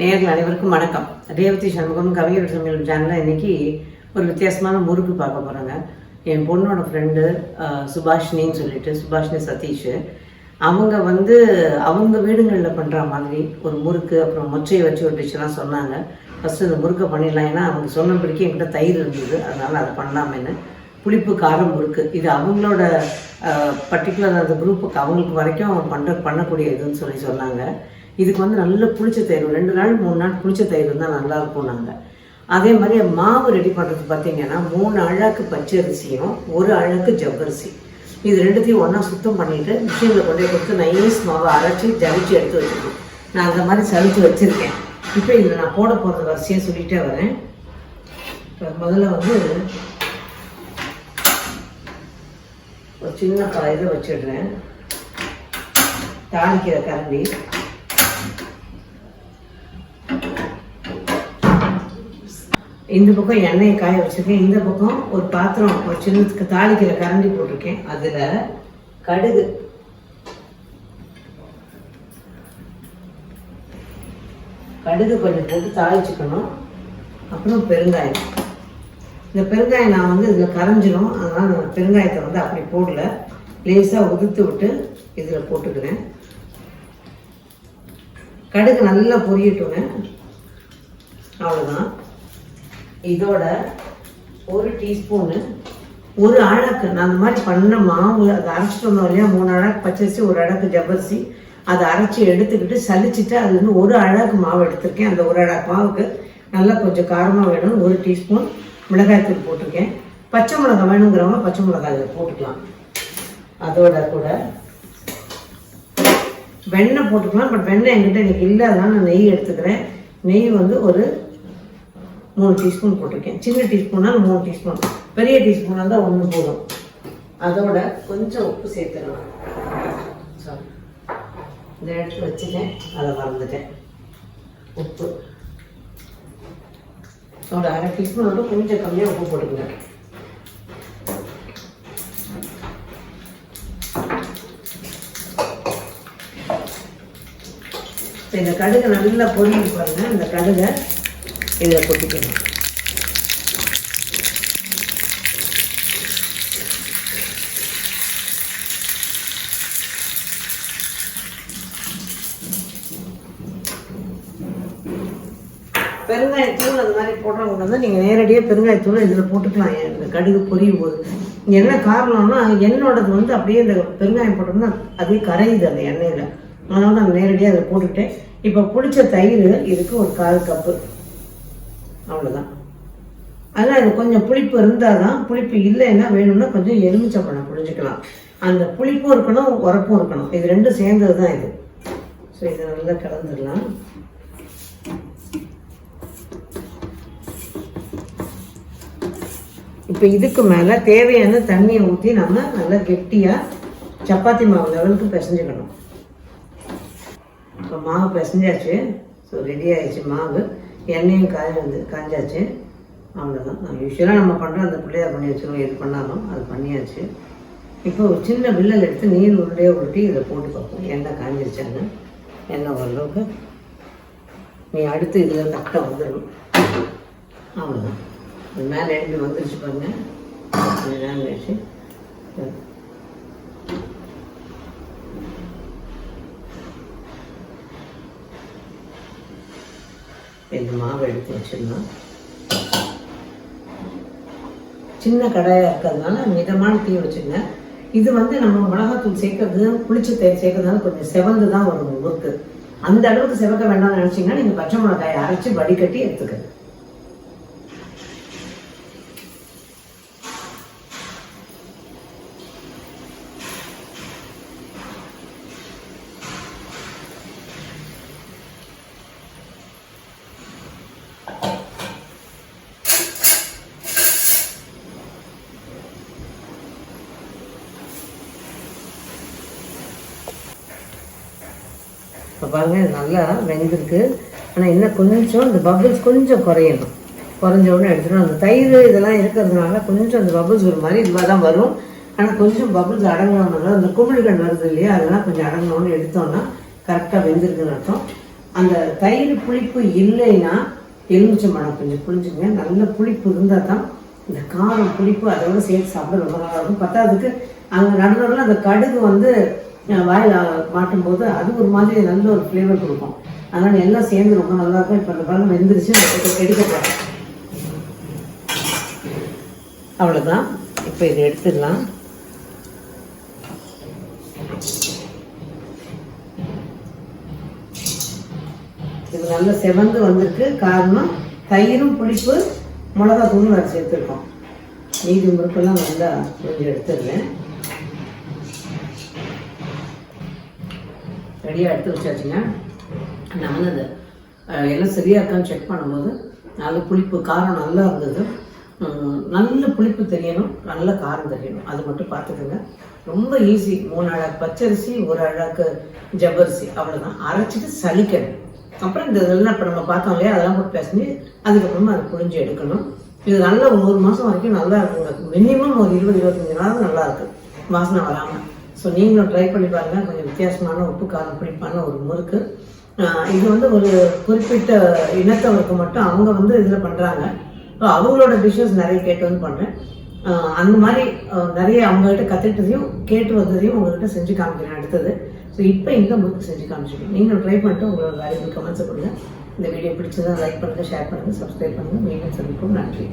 நேர்கள் அனைவருக்கும் வணக்கம். ரேவதி சண்முகம் கவிஞர் சமையல் சேனலில் இன்னைக்கு ஒரு வித்தியாசமான முறுக்கு பார்க்க போகிறாங்க என் பொண்ணோட ஃப்ரெண்டு சுபாஷினின்னு சொல்லிட்டு சுபாஷினி சதீஷ். அவங்க வந்து அவங்க வீடுங்களில் பண்ணுற மாதிரி ஒரு முறுக்கு அப்புறம் மொச்சையை வச்சு ஒரு டிஷ்லாம் சொன்னாங்க. ஃபஸ்ட்டு இந்த முறுக்கை பண்ணிடலாம். ஏன்னா அவங்க சொன்னபடிக்கு என்கிட்ட தயிர் இருந்தது. அதனால் அதை பண்ணலாமேன்னு. புளிப்பு காரம் முறுக்கு. இது அவங்களோட பர்டிகுலர் அந்த குரூப்புக்கு அவங்களுக்கு வரைக்கும் பண்ணுற பண்ணக்கூடிய இதுன்னு சொல்லி சொன்னாங்க. இதுக்கு வந்து நல்ல புளிச்ச தயிர் ரெண்டு நாள் மூணு நாள் புளிச்ச தயிர் இருந்தால் நல்லா இருக்கும் நாங்கள் அதே மாதிரி மாவு ரெடி பண்ணுறது பார்த்தீங்கன்னா மூணு அழகு பச்சரிசியும் ஒரு அழகு ஜவ்வரிசி. இது ரெண்டுத்தையும் ஒன்றா சுத்தம் பண்ணிட்டு மிஷினில் கொண்டு போய் கொடுத்து நைஸ் மாவை அரைச்சி ஜலிச்சு எடுத்து வச்சுருக்கோம். நான் அந்த மாதிரி சலிச்சு வச்சுருக்கேன். இப்போ இதில் நான் போட போகிறது வரிசையாக சொல்லிகிட்டே வரேன். இப்போ முதல்ல வந்து ஒரு சின்ன இதை வச்சிடுறேன். தாளிக்கிற கரண்டி. இந்த பக்கம் எண்ணெயை காய வச்சிருக்கேன். இந்த பக்கம் ஒரு பாத்திரம் ஒரு சின்னத்துக்கு தாளிக்கிற கரண்டி போட்டிருக்கேன். அதில் கடுகு. கடுகு கொஞ்சம் போட்டு தாளிச்சுக்கணும். அப்புறம் பெருங்காயம். இந்த பெருங்காயம் நான் வந்து இதில் கரைஞ்சிடும் அதனால் நான் பெருங்காயத்தை வந்து அப்படி போடல. லேசாக உதுத்து விட்டு இதில் போட்டுக்கிறேன். கடுகு நல்லா பொரியட்டுங்க. அவ்வளோதான் இதோட ஒரு டீஸ்பூனு ஒரு அழகு நான் அந்த மாதிரி பண்ண மாவு அதை அரைச்சிட்டு வந்தோம் இல்லையா? மூணு அழகு பச்சரிசி ஒரு அழகு ஜவ்வரிசி. அதை அரைச்சி எடுத்துக்கிட்டு சலிச்சிட்டு அது வந்து ஒரு அழகு மாவு எடுத்திருக்கேன். அந்த ஒரு அழகு மாவுக்கு நல்லா கொஞ்சம் காரமாக வேணும் ஒரு டீஸ்பூன் மிளகாய்த்தூள் போட்டிருக்கேன். பச்சை மிளகாய் வேணுங்கிறவங்க பச்சை மிளகாய் இதில் போட்டுக்கலாம். அதோட கூட வெண்ணெய் போட்டுக்கலாம். பட் வெண்ணெய் என்கிட்ட எனக்கு இல்லை. அதனால நான் நெய் எடுத்துக்கிறேன். நெய் வந்து ஒரு மூணு டீஸ்பூன் போட்டிருக்கேன். சின்ன டீஸ்பூனால் மூணு டீஸ்பூன். பெரிய டீஸ்பூனால் தான் ஒன்று போதும். அதோட கொஞ்சம் உப்பு சேர்த்துக்கலாம் சாரி இந்த இடத்துல வச்சுட்டேன். அதை மறந்துட்டேன் உப்பு. அதோட அரை டீஸ்பூனோட கொஞ்சம் கம்மியாக உப்பு போட்டுக்கங்க. இந்த கடுகு நல்லா பொரியல் பாருங்க. இந்த கடுகை இதில் கொட்டிக்கணும். பெருங்காயத்தூள் அந்த மாதிரி போடுறவங்க வந்து நீங்கள் நேரடியாக பெருங்காயத்தூள் இதில் போட்டுக்கலாம். இந்த கடுகு பொரியும் போது. என்ன காரணம்னா என்னோடது வந்து அப்படியே இந்த பெருங்காயம் போட்டோம்னா அதே கரையுது அந்த எண்ணெயில். அதனால நான் நேரடியாக அதை போட்டுக்கிட்டேன். இப்போ பிடிச்ச தயிர் இதுக்கு ஒரு கால் கப்பு. அவ்வளோதான் அதனால் இது கொஞ்சம் புளிப்பு இருந்தால் தான் புளிப்பு இல்லைன்னா வேணும்னா கொஞ்சம் எலுமிச்சப்பழம் புளிஞ்சிக்கலாம் அந்த புளிப்பும் இருக்கணும் உரப்பும் இருக்கணும். இது ரெண்டும் சேர்ந்தது தான் இது. ஸோ இதை நல்லா கலந்துடலாம். இப்போ இதுக்கு மேலே தேவையான தண்ணியை ஊற்றி நம்ம நல்லா கெட்டியாக சப்பாத்தி மாவு லெவலுக்கு பிசைஞ்சுக்கணும். இப்போ மாவு பிசைஞ்சாச்சு. ஸோ ரெடி ஆயிடுச்சு மாவு. எண்ணெயும் காய வந்து காஞ்சாச்சு. அவ்வளோதான் யூஸ்வலாக நம்ம பண்ணுறோம் அந்த பிள்ளையார் பண்ணி வச்சுருவோம். எது பண்ணாலும் அது பண்ணியாச்சு. இப்போ ஒரு சின்ன வில்லல் எடுத்து நீர் உருண்டையே உருட்டி இதில் போட்டு பார்ப்போம். எண்ணெய் காஞ்சிருச்சாங்க எண்ணெய் ஓரளவுக்கு நீ அடுத்து இதில் கரெக்டாக வந்துடும் அவ்வளோதான் மேலே எழுந்து வந்துருச்சு பாருங்க. நேரம் கழிச்சு. இந்த மாவு எடுத்து வச்சிடலாம். சின்ன கடாயாக இருக்கிறதுனால மிதமான தீ வச்சுங்க இது வந்து நம்ம மிளகாத்தூள் சேர்க்கறது புளிச்ச தயிர் சேர்க்கறதுனால கொஞ்சம் செவந்து தான் வரும் முறுக்கு அந்த அளவுக்கு செவக்க வேண்டாம்னு நினச்சிங்கன்னா நீங்கள் பச்சை மிளகாயை அரைச்சி வடிகட்டி எடுத்துக்கணும் இப்போ பாருங்கள் இது நல்லா வெந்திருக்கு. ஆனால் இன்னும் கொஞ்சம் இந்த பபுள்ஸ் கொஞ்சம் குறையணும். குறைஞ்ச உடனே அந்த தயிர் இதெல்லாம் இருக்கிறதுனால கொஞ்சம் அந்த பபுள்ஸ் ஒரு மாதிரி இதுவாக தான் வரும். ஆனால் கொஞ்சம் பபுள்ஸ் அடங்கணும்னால அந்த குமிழ்கள் வருது இல்லையா? அதெல்லாம் கொஞ்சம் அடங்கணும்னு எடுத்தோம்னா கரெக்டாக வெந்திருக்குன்னு அர்த்தம். அந்த தயிர் புளிப்பு இல்லைன்னா எலுமிச்சை மரம் கொஞ்சம் புளிஞ்சுங்க. நல்ல புளிப்பு இருந்தால் தான் இந்த காரம் புளிப்பு அதோட சேர்த்து சாப்பிட ரொம்ப நல்லா இருக்கும். பத்தாததுக்கு அங்கே நடுநடுவில் அந்த கடுகு வந்து வாயில் மாட்டும்போது அது ஒரு மாதிரி நல்ல ஒரு ஃப்ளேவர் கொடுக்கும். அதனால எல்லாம் சேர்ந்து ரொம்ப நல்லா இருக்கும். இப்போ அந்த பழம் வெந்துருச்சு நான் எடுக்க போகிறேன் அவ்வளோதான் இப்போ இதை எடுத்துடலாம். இது நல்ல செவந்து வந்திருக்கு. காரணம் தயிரும் புளிப்பு மிளகா தூள் நான் சேர்த்துருக்கோம். மீதி முறுக்கெல்லாம் நல்லா கொஞ்சம் எடுத்துடுறேன். ரெடியாக எடுத்து வச்சாச்சுங்க. நான் வந்து அந்த எல்லாம் சரியாக இருக்கான்னு செக் பண்ணும்போது நல்ல புளிப்பு காரம் நல்லா இருந்தது. நல்ல புளிப்பு தெரியணும் நல்ல காரம் தெரியணும். அது மட்டும் பார்த்துக்கோங்க. ரொம்ப ஈஸி மூணு அழகு பச்சரிசி ஒரு அழகு ஜவ்வரிசி. அவ்வளோதான் அரைச்சிட்டு சலிக்கணும் அப்புறம் இந்த இதெல்லாம் இப்போ நம்ம பார்த்தோம் இல்லையா? அதெல்லாம் போட்டு பேசி அதுக்கப்புறமா அதை புழிஞ்சு எடுக்கணும். இது நல்லா ஒரு மாதம் வரைக்கும் நல்லா இருக்குங்க. மினிமம் ஒரு இருபது இருபத்தஞ்சு நாள் நல்லா இருக்கு வாசனை வராமல் ஸோ நீங்களும் ட்ரை பண்ணி பாருங்கள் கொஞ்சம் வித்தியாசமான உப்பு காரம் பிடிப்பான ஒரு முறுக்கு. இது வந்து ஒரு குறிப்பிட்ட இனத்தவருக்கு மட்டும் அவங்க வந்து இதில் பண்ணுறாங்க ஸோ அவங்களோட டிஷ்ஷஸ் நிறைய கேட்டு வந்து பண்ணுறேன் அந்த மாதிரி நிறைய அவங்ககிட்ட கற்றுக்கிட்டதையும் கேட்டு வந்ததையும் உங்கள்கிட்ட செஞ்சு காமிக்கிறேன் அடுத்தது. ஸோ இப்போ இந்த முறுக்கு செஞ்சு காமிச்சிருக்கேன். நீங்களும் ட்ரை பண்ணிட்டு உங்களோட வேல்யூபிள் கமெண்ட்ஸை கொடுங்க. இந்த வீடியோ பிடிச்சதான் லைக் பண்ணுங்கள் ஷேர் பண்ணுங்கள் சப்ஸ்கிரைப் பண்ணுங்கள் மீண்டும் சந்திப்போம். நன்றி.